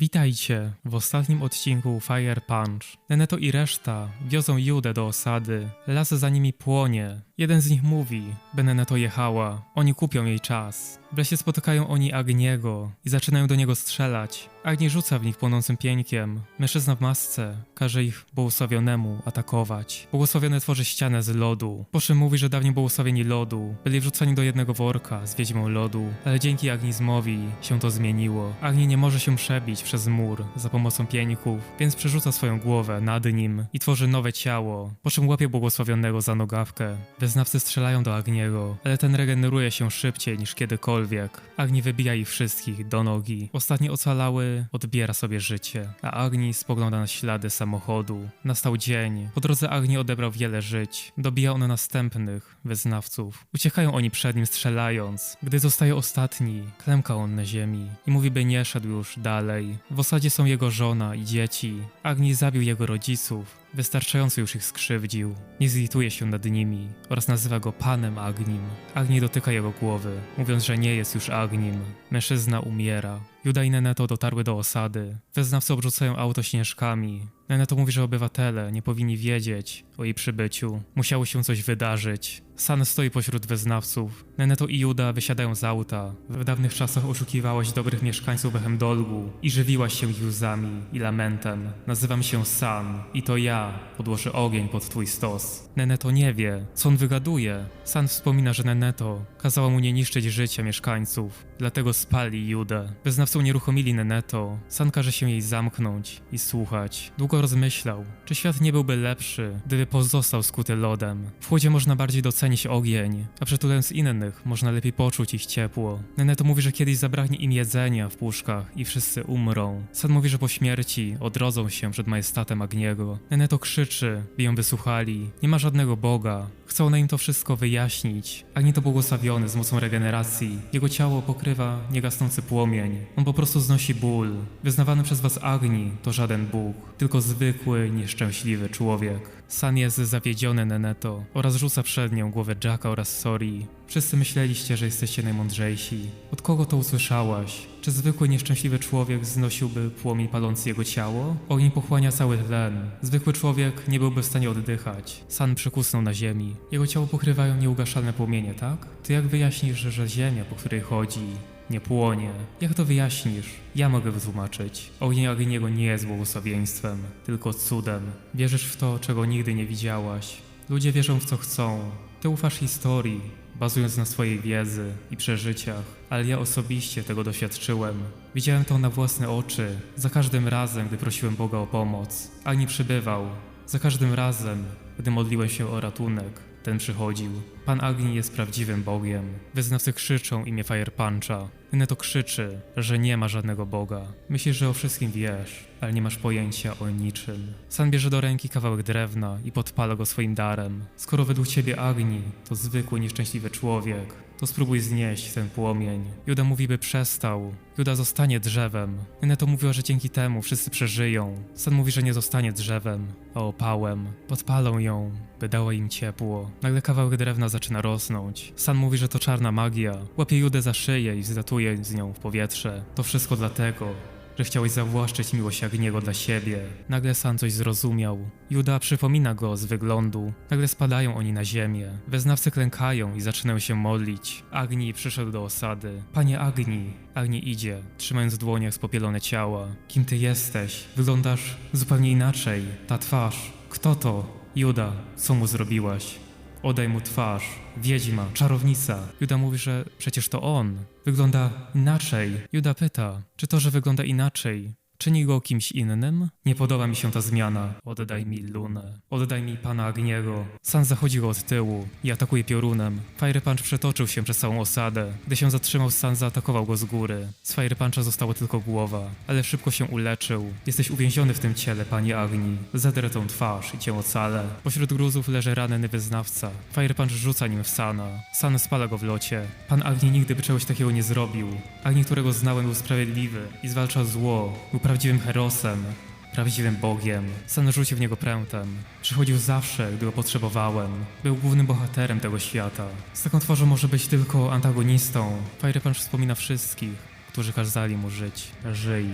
Witajcie w ostatnim odcinku Fire Punch. Neneto i reszta wiozą Judę do osady. Las za nimi płonie. Jeden z nich mówi, by Neneto jechała. Oni kupią jej czas. W lesie spotykają oni Agniego i zaczynają do niego strzelać. Agni rzuca w nich płonącym pieńkiem. Mężczyzna w masce każe ich błogosławionemu atakować. Błogosławiony tworzy ścianę z lodu. Po czym mówi, że dawniej błogosławieni lodu byli wrzucani do jednego worka z wiedźmą lodu, ale dzięki agnizmowi się to zmieniło. Agni nie może się przebić przez mur za pomocą pieńków, więc przerzuca swoją głowę nad nim i tworzy nowe ciało, po czym łapie błogosławionego za nogawkę. Wyznawcy strzelają do Agniego, ale ten regeneruje się szybciej niż kiedykolwiek. Agni wybija ich wszystkich do nogi. Ostatni ocalały odbiera sobie życie, a Agni spogląda na ślady samochodu. Nastał dzień. Po drodze Agni odebrał wiele żyć. Dobija on następnych wyznawców. Uciekają oni przed nim strzelając. Gdy zostaje ostatni, klemka on na ziemi i mówi, by nie szedł już dalej. W osadzie są jego żona i dzieci. Agni zabił jego rodziców. Wystarczająco już ich skrzywdził. Nie zlituje się nad nimi oraz nazywa go panem Agnim. Agni dotyka jego głowy, mówiąc, że nie jest już Agnim. Mężczyzna umiera. Juda i Neneto dotarły do osady. Wyznawcy obrzucają auto śnieżkami. Neneto mówi, że obywatele nie powinni wiedzieć o jej przybyciu. Musiało się coś wydarzyć. San stoi pośród wyznawców. Neneto i Juda wysiadają z auta. W dawnych czasach oszukiwałaś dobrych mieszkańców Echemdolgu i żywiłaś się ich łzami i lamentem. Nazywam się San i to ja podłożę ogień pod twój stos. Neneto nie wie, co on wygaduje. San wspomina, że Neneto kazała mu nie niszczyć życia mieszkańców, dlatego spali Judę. Wyznawcy unieruchomili Neneto. San każe się jej zamknąć i słuchać. Długo rozmyślał, czy świat nie byłby lepszy, gdyby pozostał skuty lodem. W chłodzie można bardziej docenić ogień, a przytulając innych można lepiej poczuć ich ciepło. Neneto mówi, że kiedyś zabraknie im jedzenia w puszkach i wszyscy umrą. San mówi, że po śmierci odrodzą się przed majestatem Agniego. Neneto krzyczy, by ją wysłuchali. Nie ma żadnego Boga. Chce ona im to wszystko wyjaśnić. Agni to błogosławiony z mocą regeneracji. Jego ciało pokrywa niegasnący płomień. On po prostu znosi ból. Wyznawany przez was Agni to żaden Bóg, tylko zwykły, nieszczęśliwy człowiek. San jest zawiedziony Neneto oraz rzuca przed nią głowę Jacka oraz Sori. Wszyscy myśleliście, że jesteście najmądrzejsi. Od kogo to usłyszałaś? Czy zwykły, nieszczęśliwy człowiek znosiłby płomień palący jego ciało? Ogień pochłania cały tlen. Zwykły człowiek nie byłby w stanie oddychać. San przykusnął na ziemi. Jego ciało pokrywają nieugaszalne płomienie, tak? To jak wyjaśnisz, że ziemia, po której chodzi, nie płonie. Jak to wyjaśnisz? Ja mogę wytłumaczyć. Ogień Agniego nie jest błogosławieństwem, tylko cudem. Wierzysz w to, czego nigdy nie widziałaś. Ludzie wierzą w co chcą. Ty ufasz historii, bazując na swojej wiedzy i przeżyciach, ale ja osobiście tego doświadczyłem. Widziałem to na własne oczy, za każdym razem, gdy prosiłem Boga o pomoc. Agni przybywał, za każdym razem, gdy modliłem się o ratunek, ten przychodził. Pan Agni jest prawdziwym Bogiem. Wyznawcy krzyczą imię Fire Puncha. Neto krzyczy, że nie ma żadnego Boga. Myślisz, że o wszystkim wiesz, ale nie masz pojęcia o niczym. San bierze do ręki kawałek drewna i podpala go swoim darem. Skoro według ciebie Agni to zwykły, nieszczęśliwy człowiek, to spróbuj znieść ten płomień. Juda mówi, by przestał. Juda zostanie drzewem. Neto mówiła, że dzięki temu wszyscy przeżyją. San mówi, że nie zostanie drzewem, a opałem. Podpalą ją, by dała im ciepło. Nagle kawałek drewna zaczyna rosnąć. San mówi, że to czarna magia. Łapie Judę za szyję i wzlatuje z nią w powietrze. To wszystko dlatego, że chciałeś zawłaszczyć miłość Agniego dla siebie. Nagle San coś zrozumiał. Juda przypomina go z wyglądu. Nagle spadają oni na ziemię. Wyznawcy klękają i zaczynają się modlić. Agni przyszedł do osady. Panie Agni! Agni idzie, trzymając w dłoniach spopielone ciała. Kim ty jesteś? Wyglądasz zupełnie inaczej. Ta twarz. Kto to? Juda, co mu zrobiłaś? Oddaj mu twarz. Wiedźma, czarownica. Juda mówi, że przecież to on. Wygląda inaczej. Juda pyta, czy to, że wygląda inaczej, czyni go kimś innym? Nie podoba mi się ta zmiana. Oddaj mi Lunę. Oddaj mi pana Agniego. San zachodzi go od tyłu i atakuje piorunem. Fire Punch przetoczył się przez całą osadę. Gdy się zatrzymał, San zaatakował go z góry. Z Fire Puncha została tylko głowa, ale szybko się uleczył. Jesteś uwięziony w tym ciele, panie Agni. Zedrę tą twarz i cię ocalę. Pośród gruzów leży ranny wyznawca. Fire Punch rzuca nim w Sana. San spala go w locie. Pan Agni nigdy by czegoś takiego nie zrobił. Agni, którego znałem, był sprawiedliwy i zwalczał zło. Był prawdziwym herosem. Prawdziwym Bogiem. San rzucił w niego prętem. Przychodził zawsze, gdy go potrzebowałem. Był głównym bohaterem tego świata. Z taką twarzą może być tylko antagonistą. Fire Punch wspomina wszystkich, którzy kazali mu żyć. Żyj,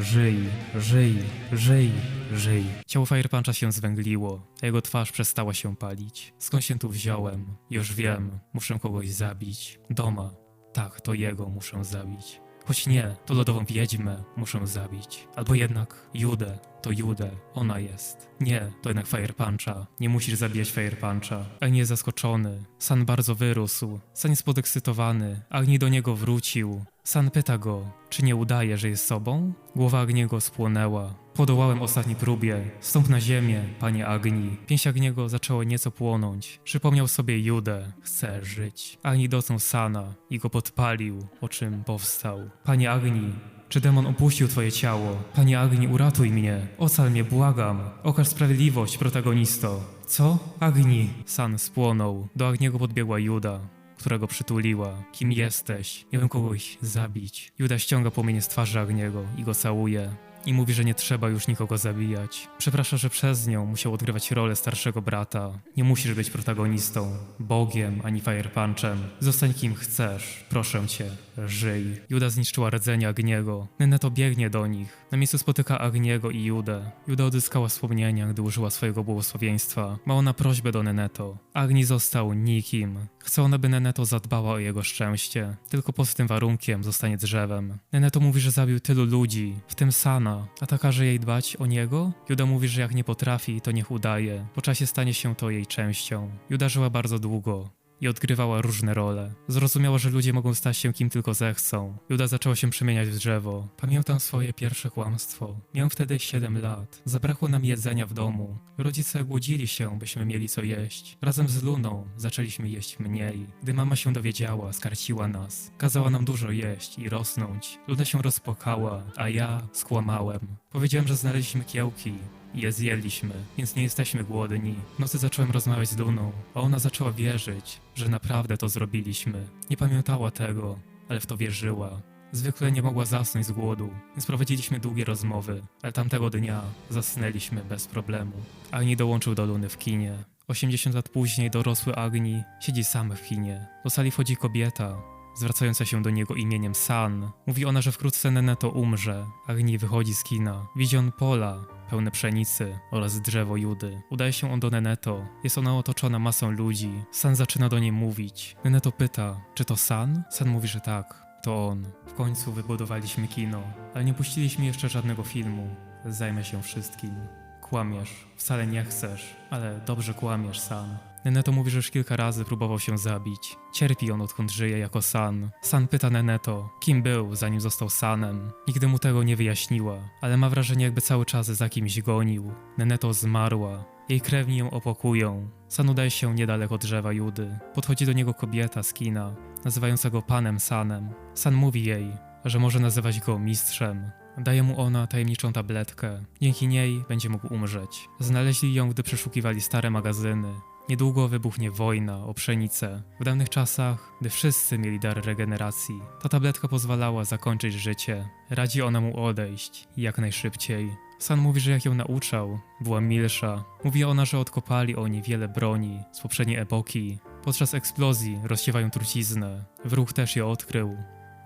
żyj, żyj, żyj, żyj. Ciało Fire Puncha się zwęgliło, a jego twarz przestała się palić. Skąd się tu wziąłem? Już wiem, muszę kogoś zabić. Doma. Tak, to jego muszę zabić. Choć nie, to lodową wiedźmę muszę zabić. Albo jednak Judę, to Judę, ona jest. Nie, to jednak Fire Puncha. Nie musisz zabijać Fire Puncha. Agni jest zaskoczony. San bardzo wyrósł. San jest podekscytowany. Agni do niego wrócił. San pyta go, czy nie udaje, że jest sobą? Głowa Agniego spłonęła. Podołałem ostatniej próbie. Stąp na ziemię, panie Agni. Pięść Agniego zaczęło nieco płonąć. Przypomniał sobie Judę. Chce żyć. Agni docnął Sana i go podpalił, o czym powstał. Panie Agni, czy demon opuścił twoje ciało? Panie Agni, uratuj mnie. Ocal mnie, błagam. Okaż sprawiedliwość, protagonisto. Co? Agni. San spłonął. Do Agniego podbiegła Juda którego przytuliła. Kim jesteś? Miałem kogoś zabić. Juda ściąga płomienie z twarzy Agniego i go całuje. I mówi, że nie trzeba już nikogo zabijać. Przeprasza, że przez nią musiał odgrywać rolę starszego brata. Nie musisz być protagonistą, bogiem ani fire punchem. Zostań kim chcesz, proszę cię, żyj. Juda zniszczyła rdzenie Agniego. Neneto biegnie do nich. Na miejscu spotyka Agniego i Judę. Juda odzyskała wspomnienia, gdy użyła swojego błogosławieństwa. Ma ona prośbę do Neneto. Agni został nikim. Chce ona, by Neneto zadbała o jego szczęście. Tylko pod tym warunkiem zostanie drzewem. Neneto mówi, że zabił tylu ludzi, w tym Sana, a ta każe jej dbać o niego? Juda mówi, że jak nie potrafi, to niech udaje. Po czasie stanie się to jej częścią. Juda żyła bardzo długo i odgrywała różne role. Zrozumiała, że ludzie mogą stać się kim tylko zechcą. Juda zaczęła się przemieniać w drzewo. Pamiętam swoje pierwsze kłamstwo. Miałem wtedy 7 lat. Zabrakło nam jedzenia w domu. Rodzice głodzili się, byśmy mieli co jeść. Razem z Luną zaczęliśmy jeść mniej. Gdy mama się dowiedziała, skarciła nas. Kazała nam dużo jeść i rosnąć. Luna się rozpłakała, a ja skłamałem. Powiedziałem, że znaleźliśmy kiełki, je zjedliśmy, więc nie jesteśmy głodni. W nocy zacząłem rozmawiać z Duną, a ona zaczęła wierzyć, że naprawdę to zrobiliśmy. Nie pamiętała tego, ale w to wierzyła. Zwykle nie mogła zasnąć z głodu, więc prowadziliśmy długie rozmowy, ale tamtego dnia zasnęliśmy bez problemu. Agni dołączył do Luny w kinie. 80 lat później dorosły Agni siedzi sam w kinie. Do sali wchodzi kobieta, zwracająca się do niego imieniem San. Mówi ona, że wkrótce Neneto umrze. Agni wychodzi z kina. Widzi on pola, pełne pszenicy oraz drzewo Judy. Udaje się on do Neneto. Jest ona otoczona masą ludzi. San zaczyna do niej mówić. Neneto pyta, czy to San? San mówi, że tak. To on. W końcu wybudowaliśmy kino, ale nie puściliśmy jeszcze żadnego filmu. Zajmę się wszystkim. Kłamiesz, wcale nie chcesz, ale dobrze kłamiesz, San. Neneto mówi, że już kilka razy próbował się zabić. Cierpi on odkąd żyje jako San. San pyta Neneto, kim był zanim został Sanem. Nigdy mu tego nie wyjaśniła, ale ma wrażenie jakby cały czas za kimś gonił. Neneto zmarła. Jej krewni ją opokują. San udaje się niedaleko drzewa Judy. Podchodzi do niego kobieta z kina, nazywająca go panem Sanem. San mówi jej, że może nazywać go mistrzem. Daje mu ona tajemniczą tabletkę. Dzięki niej będzie mógł umrzeć. Znaleźli ją, gdy przeszukiwali stare magazyny. Niedługo wybuchnie wojna o pszenicę. W dawnych czasach, gdy wszyscy mieli dar regeneracji, ta tabletka pozwalała zakończyć życie. Radzi ona mu odejść jak najszybciej. San mówi, że jak ją nauczał, była milsza. Mówi ona, że odkopali oni wiele broni z poprzedniej epoki. Podczas eksplozji rozsiewają truciznę. Wróg też je odkrył.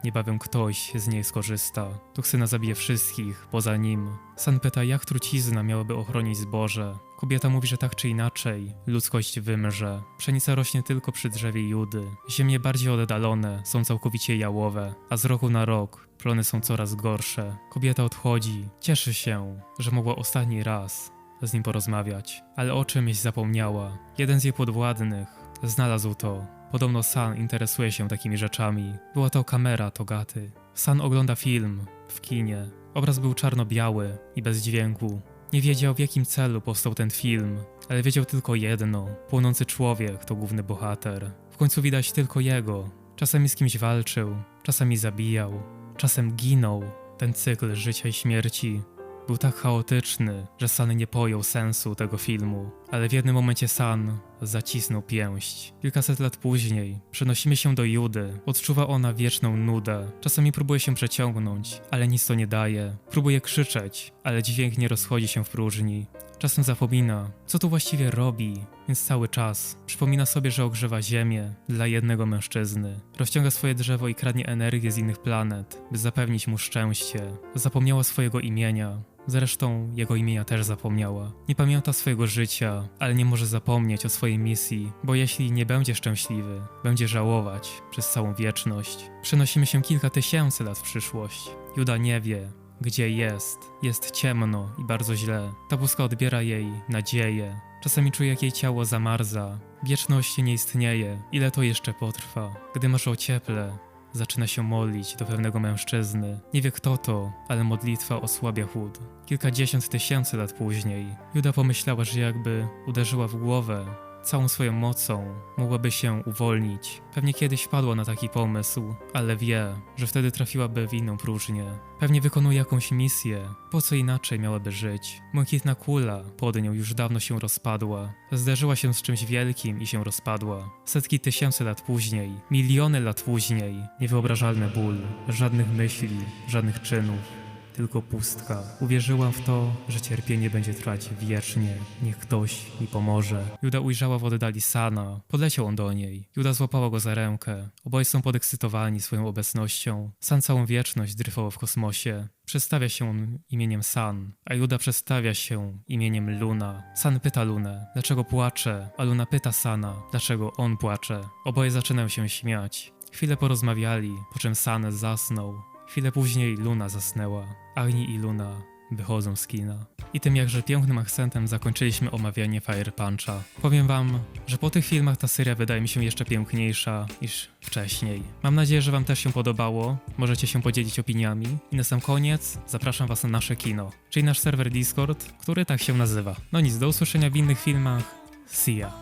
Niebawem ktoś z niej skorzysta. Toksyna zabije wszystkich, poza nim. San pyta, jak trucizna miałaby ochronić zboże. Kobieta mówi, że tak czy inaczej, ludzkość wymrze. Pszenica rośnie tylko przy drzewie Judy. Ziemie bardziej oddalone są całkowicie jałowe, a z roku na rok plony są coraz gorsze. Kobieta odchodzi, cieszy się, że mogła ostatni raz z nim porozmawiać, ale o czymś zapomniała. Jeden z jej podwładnych znalazł to. Podobno San interesuje się takimi rzeczami. Była to kamera Togaty. San ogląda film w kinie. Obraz był czarno-biały i bez dźwięku. Nie wiedział w jakim celu powstał ten film, ale wiedział tylko jedno: płonący człowiek to główny bohater. W końcu widać tylko jego. Czasami z kimś walczył, czasami zabijał, czasem ginął. Ten cykl życia i śmierci był tak chaotyczny, że San nie pojął sensu tego filmu. Ale w jednym momencie San zacisnął pięść. Kilkaset lat później przenosimy się do Judy. Odczuwa ona wieczną nudę. Czasami próbuje się przeciągnąć, ale nic to nie daje. Próbuje krzyczeć, ale dźwięk nie rozchodzi się w próżni. Czasem zapomina, co tu właściwie robi, więc cały czas przypomina sobie, że ogrzewa ziemię dla jednego mężczyzny. Rozciąga swoje drzewo i kradnie energię z innych planet, by zapewnić mu szczęście. Zapomniała swojego imienia, Zresztą jego imienia też zapomniała. Nie pamięta swojego życia, ale nie może zapomnieć o swojej misji, bo jeśli nie będzie szczęśliwy, będzie żałować przez całą wieczność. Przenosimy się kilka tysięcy lat w przyszłość. Juda nie wie, gdzie jest. Jest ciemno i bardzo źle. Ta puska odbiera jej nadzieję. Czasami czuje, jak jej ciało zamarza. Wieczność nie istnieje. Ile to jeszcze potrwa? Gdy masz o cieple, Zaczyna się modlić do pewnego mężczyzny. Nie wie kto to, ale modlitwa osłabia chłód. Kilkadziesiąt tysięcy lat później, Juda pomyślała, że jakby uderzyła w głowę, całą swoją mocą mogłaby się uwolnić. Pewnie kiedyś wpadła na taki pomysł, ale wie, że wtedy trafiłaby w inną próżnię. Pewnie wykonuje jakąś misję, po co inaczej miałaby żyć. Błękitna kula pod nią już dawno się rozpadła. Zderzyła się z czymś wielkim i się rozpadła. Setki tysięcy lat później, miliony lat później, niewyobrażalny ból, żadnych myśli, żadnych czynów, tylko pustka. Uwierzyłam w to, że cierpienie będzie trwać wiecznie. Niech ktoś mi pomoże. Juda ujrzała w oddali Sana. Podleciał on do niej. Juda złapała go za rękę. Oboje są podekscytowani swoją obecnością. San całą wieczność dryfował w kosmosie. Przedstawia się on imieniem San, a Juda przedstawia się imieniem Luna. San pyta Lunę, dlaczego płacze, a Luna pyta Sana, dlaczego on płacze. Oboje zaczynają się śmiać. Chwilę porozmawiali, po czym San zasnął. Chwilę później Luna zasnęła. Agni i Luna wychodzą z kina. I tym jakże pięknym akcentem zakończyliśmy omawianie Fire Puncha. Powiem wam, że po tych filmach ta seria wydaje mi się jeszcze piękniejsza niż wcześniej. Mam nadzieję, że wam też się podobało. Możecie się podzielić opiniami. I na sam koniec zapraszam was na nasze kino, czyli nasz serwer Discord, który tak się nazywa. No nic, do usłyszenia w innych filmach. See ya.